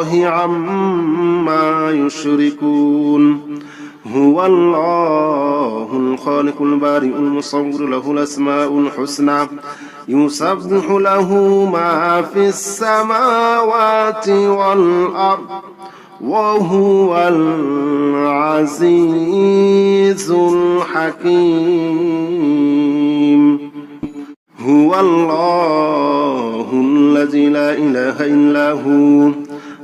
الله عما يشركون. هو الله الخالق البارئ المصور له الأسماء الحسنى. يسبح له ما في السماوات والأرض. وهو العزيز الحكيم. هو الله الذي لا إله إلا هو.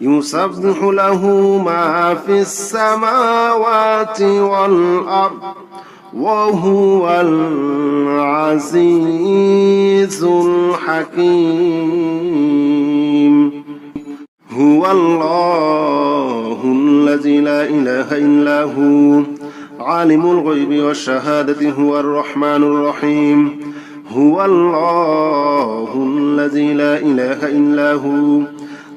يسبح له ما في السماوات والأرض وهو العزيز الحكيم هو الله الذي لا إله إلا هو عالم الغيب والشهادة هو الرحمن الرحيم هو الله الذي لا إله إلا هو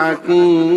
الحكيم